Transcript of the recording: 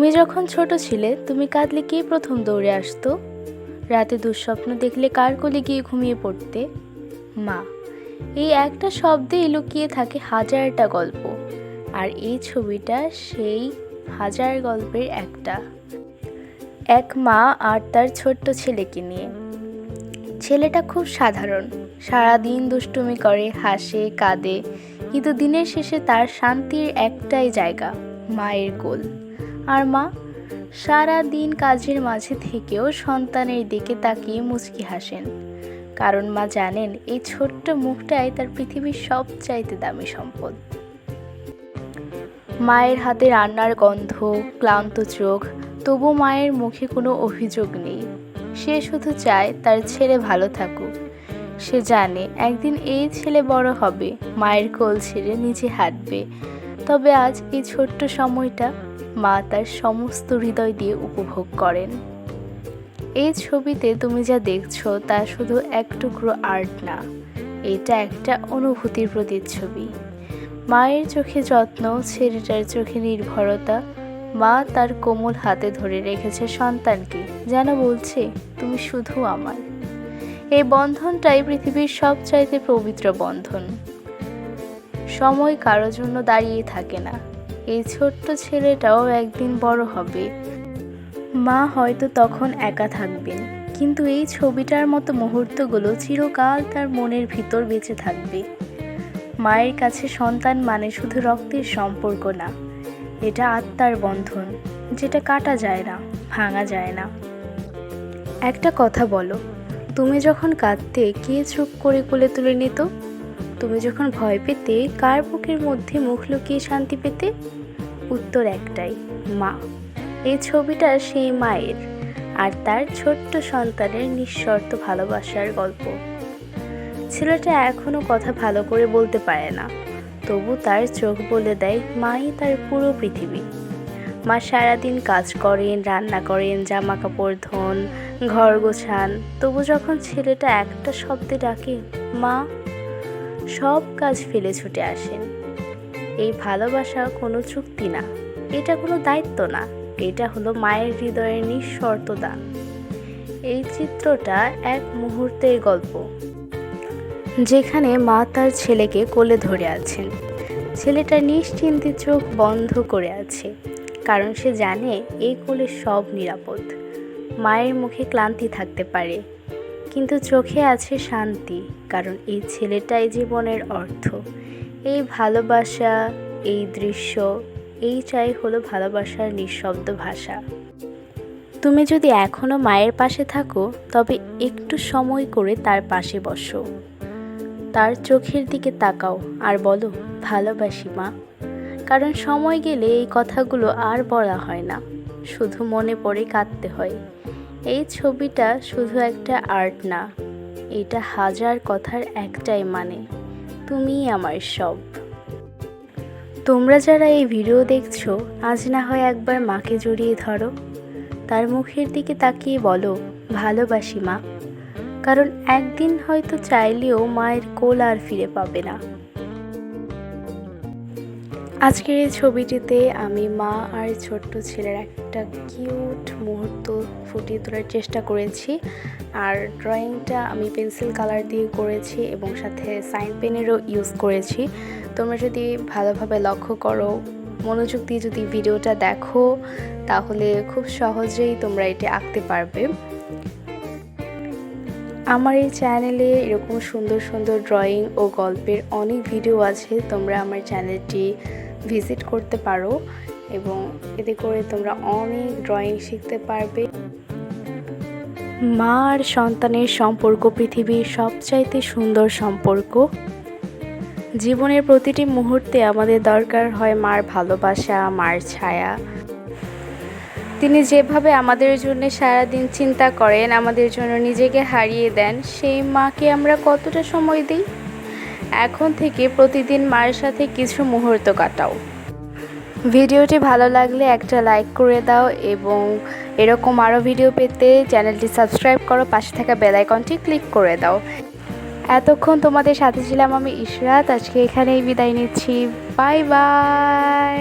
তুমি যখন ছোট ছিলে, তুমি কাঁদলে কে প্রথম দৌড়ে আসতো? রাতে দুঃস্বপ্ন দেখলে কার কোলে গিয়ে ঘুমিয়ে পড়তে? মা, এই একটা শব্দেই লুকিয়ে থাকে হাজারটা গল্প, আর এই ছবিটা সেই হাজার গল্পের একটা। এক মা আর তার ছোট্ট ছেলেকে নিয়ে। ছেলেটা খুব সাধারণ, সারাদিন দুষ্টুমি করে, হাসে, কাঁদে, কিন্তু দিনের শেষে তার শান্তির একটাই জায়গা, মায়ের কোল। আর মা, সারা দিন কাজের মাঝে থেকেও সন্তানের দিকে তাকিয়ে মুচকি হাসেন। কারণ মা জানেন, এই ছোট্ট মুখটাই তার পৃথিবীর সবচাইতে দামি সম্পদ। মায়ের হাতে রান্নার গন্ধ, ক্লান্ত চোখ, তবু মায়ের মুখে কোনো অভিযোগ নেই। সে শুধু চায় তার ছেলে ভালো থাকুক। সে জানে, একদিন এই ছেলে বড় হবে, মায়ের কোল ছেড়ে নিজে হাঁটবে। তবে আজ এই ছোট্ট সময়টা মা তার সমস্ত হৃদয় দিয়ে উপভোগ করেন। এই ছবিতে তুমি যা দেখছ তা শুধু এক টুকরো আর্ট না, এটা একটা অনুভূতির প্রতিচ্ছবি। মায়ের চোখে যত্ন, ছেলেটার চোখে নির্ভরতা, মা তার কোমল হাতে ধরে রেখেছে সন্তানকে, যেন বলছে, তুমি শুধু আমার। এই বন্ধনটাই পৃথিবীর সবচাইতে পবিত্র বন্ধন। সময় কারও জন্য দাঁড়িয়ে থাকে না। এই ছোট্ট ছেলেটাও একদিন বড় হবে। মা হয়তো তখন একা থাকবেন, কিন্তু এই ছবিটার মতো মুহূর্তগুলো চিরকাল তার মনের ভিতর বেঁচে থাকবে। মায়ের কাছে সন্তান মানে শুধু রক্তের সম্পর্ক না, এটা আত্মার বন্ধন, যেটা কাটা যায় না, ভাঙা যায় না। একটা কথা বলো, তুমি যখন কাঁদতে, কে চুপ করে কোলে তুলে নিত? তুমি যখন ভয় পেতে, কার বুকের মধ্যে মুখ লুকিয়ে শান্তি পেতে? উত্তর একটাই, মা। এই ছবিটা সেই মায়ের আর তার ছোট্ট সন্তানের নিঃশর্ত ভালোবাসার গল্প। ছেলেটা এখনও কথা ভালো করে বলতে পারে না, তবু তার চোখ বলে দেয়, মাই তার পুরো পৃথিবী। মা সারাদিন কাজ করেন, রান্না করেন জামা কাপড় ধোন, ঘর গোছান। তবু যখন ছেলেটা একটা শব্দে ডাকে, মা, সব কাজ ফেলে ছুটে আসেন। এই ভালোবাসা কোনো চুক্তি না। এটা কোনো দায়িত্ব না। এটা হলো মায়ের হৃদয়ের নিঃশর্ত দান এই চিত্রটা এক মুহূর্তের গল্প। যেখানে মা তার ছেলেকে কোলে ধরে আছেন। ছেলেটা নিশ্চিন্তে চোখ বন্ধ করে আছে। কারণ সে জানে এই কোলে সব নিরাপদ। মায়ের মুখে ক্লান্তি থাকতে পারে। কিন্তু চোখে আছে শান্তি, কারণ এই ছেলেটাই জীবনের অর্থ। এই ভালোবাসা, এই দৃশ্য, এই চাই হলো ভালোবাসার নিঃশব্দ ভাষা। তুমি যদি এখনও মায়ের পাশে থাকো, তবে একটু সময় করে তার পাশে বসো। তার চোখের দিকে তাকাও আর বলো, ভালোবাসি মা। কারণ সময় গেলে এই কথাগুলো আর বলা হয় না। শুধু মনে পড়ে কাঁদতে হয়। এই ছবিটা শুধু একটা আর্ট না, এটা হাজার কথার একটাই মানে। তুমিই আমার সব। তোমরা যারা এই ভিডিও দেখছ, আজ না হয় একবার মাকে জড়িয়ে ধরো। তার মুখের দিকে তাকিয়ে বলো, ভালোবাসি মা। কারণ একদিন হয়তো চাইলেও মায়ের কোল আর ফিরে পাবে না। আজকের এই ছবিটিতে আমি মা আর ছোট্ট ছেলের একটা কিউট মুহূর্ত ফুটিয়ে তোলার চেষ্টা করেছি। আর ড্রয়িংটা আমি পেন্সিল কালার দিয়ে করেছি এবং সাথে সাইন পেনেরও ইউজ করেছি। তোমরা যদি ভালোভাবে লক্ষ্য করো, মনোযোগ দিয়ে যদি ভিডিওটা দেখো, তাহলে খুব সহজেই তোমরা এটি আঁকতে পারবে। আমার এই চ্যানেলে এরকম সুন্দর সুন্দর ড্রয়িং ও গল্পের অনেক ভিডিও আছে। তোমরা আমার চ্যানেলটি ভিজিট করতে পারো এবং এতে করে তোমরা অনেক ড্রয়িং শিখতে পারবে। মা আর সন্তানের সম্পর্ক পৃথিবীর সবচাইতে সুন্দর সম্পর্ক। জীবনের প্রতিটি মুহূর্তে আমাদের দরকার হয় মার ভালোবাসা, মার ছায়া। তিনি যেভাবে আমাদের জন্য সারাদিন চিন্তা করেন, আমাদের জন্য নিজেকে হারিয়ে দেন, সেই মাকে আমরা কতটা সময় দিই? এখন থেকে প্রতিদিন মায়ের সাথে কিছু মুহূর্ত কাটাও। ভিডিওটি ভালো লাগলে একটা লাইক করে দাও এবং এরকম আরও ভিডিও পেতে চ্যানেলটি সাবস্ক্রাইব করো, পাশে থাকা বেল আইকনটি ক্লিক করে দাও। এতক্ষণ তোমাদের সাথে ছিলাম আমি ইশরাত, আজকে এখানেই বিদায় নিচ্ছি। Bye bye